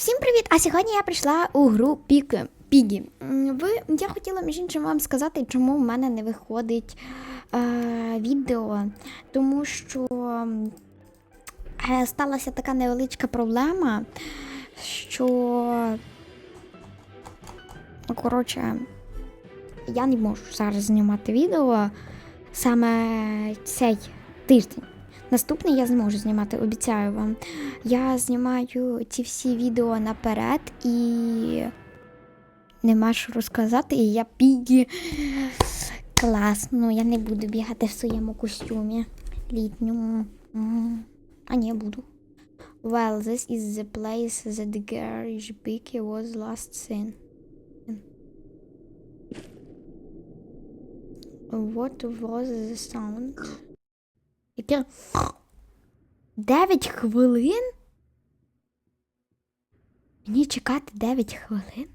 Всім привіт! А сьогодні я прийшла у гру Пік Пігі. Ви, я хотіла між іншим вам сказати, чому в мене не виходить е, відео, тому що е, сталася така невеличка проблема, що коротше, я не можу зараз знімати відео саме цей тиждень. Наступний я зможу знімати, обіцяю вам. Я знімаю ці всі відео наперед і нема що розказати, і я піді. Класно, я не буду бігати в своєму костюмі літньому. А ні, буду. Well, this is the place that garage Piggy was last seen. What was the sound? Яке? 9 хвилин? Мені чекати 9 хвилин?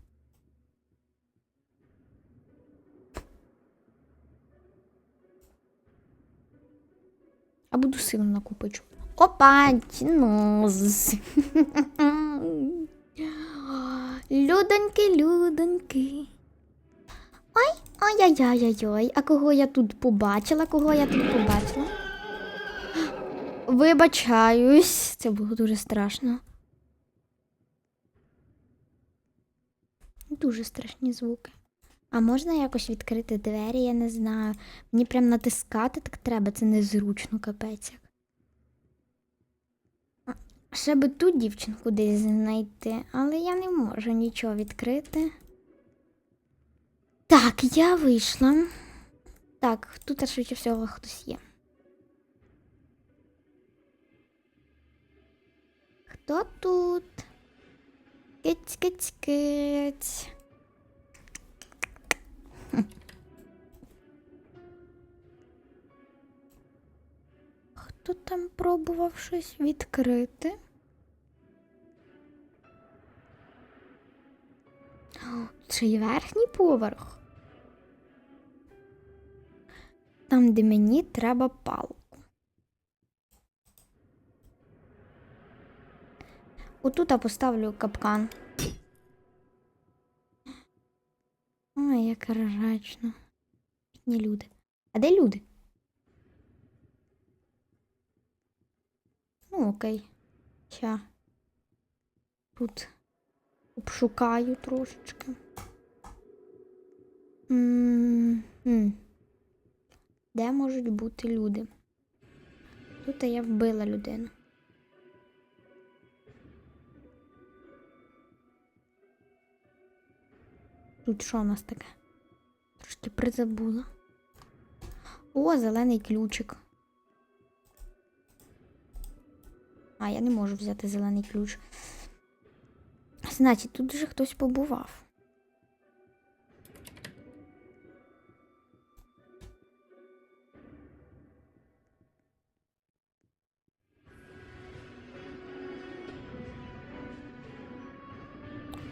А буду сильно накупичу. Опа, нос. Людоньки, людоньки. Ой, ой-ой-ой-ой. А кого я тут побачила? Кого я тут побачила? Вибачаюсь, це було дуже страшно. Дуже страшні звуки. А можна якось відкрити двері, я не знаю. Мені прям натискати так треба, це незручно, капець. Ще би ту дівчинку десь знайти, але я не можу нічого відкрити. Так, я вийшла. Так, тут швидше всього хтось є. Хто тут? Киць, киць, киць. Хто там пробував щось відкрити? Це й верхній поверх. Там, де мені треба палку. Отут я поставлю капкан. Ой, як ржачно. Бідні люди. А де люди? Ну, окей. Ща. Тут обшукаю трошечки. М-м. Де можуть бути люди? Тут я вбила людину. Тут що у нас таке? Трошки призабула. О, зелений ключик. А, я не можу взяти зелений ключ. Значить, тут вже хтось побував.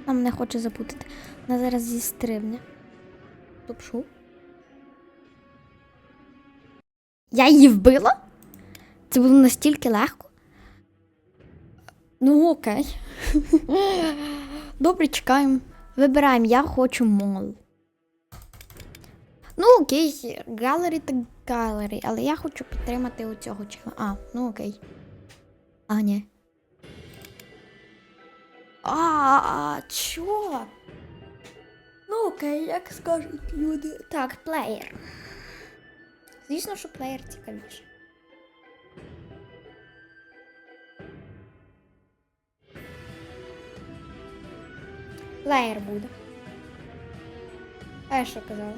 Вона мене хоче запутати. Вона зараз зістрибне. Топшу. Я її вбила? Це було настільки легко. Ну, окей. Добре, чекаємо. Вибираємо, я хочу мол. Ну, окей, галері так галері, але я хочу підтримати у цього чела. А, ну окей. А, ні. А, чо? Ну, окей, як скажуть люди. Так, плеєр. Звісно, що плеєр цікавіше. Плеєр буде. А я що казала?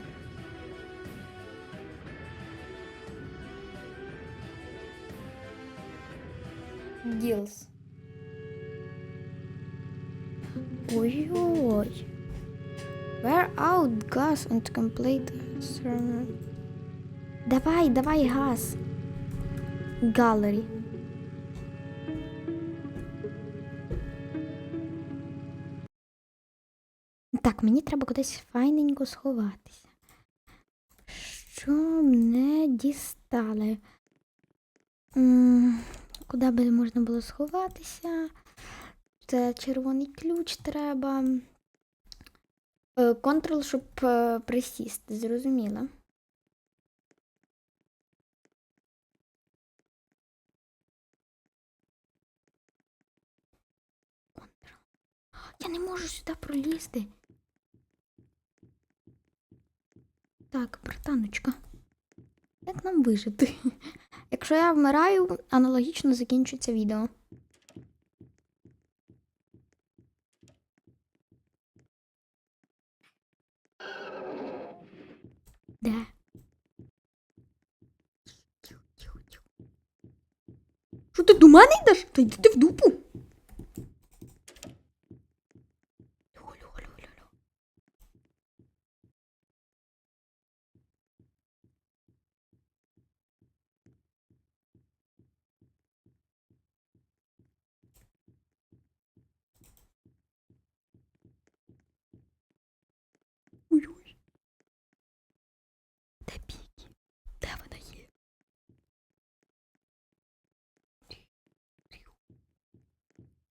Ділс. Ой-ой. Wear out gas and complete server. Давай, давай газ. Gallery. Так, мені треба кудись файненько сховатися. Щоб не дістали. М, Куди би можна було сховатися? Це червоний ключ треба. Е, Контрол, щоб е, присісти, зрозуміла. Контрол. Я не можу сюди пролізти. Так, братаночка. Як нам вижити? Якщо я вмираю, аналогічно закінчується відео. Тихо. Що ти до мене йдеш? Та йди ти в дупу. Льо, льо, льо, льо, льо. Ой-ой. Де Пікі? Де вона є?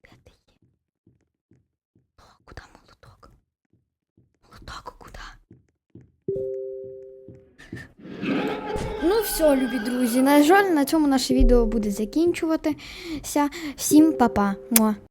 Де ти є? О, куди молоток? Молоток куди? Ну все, любі друзі. На жаль, на цьому наше відео буде закінчуватися. Всім па-па.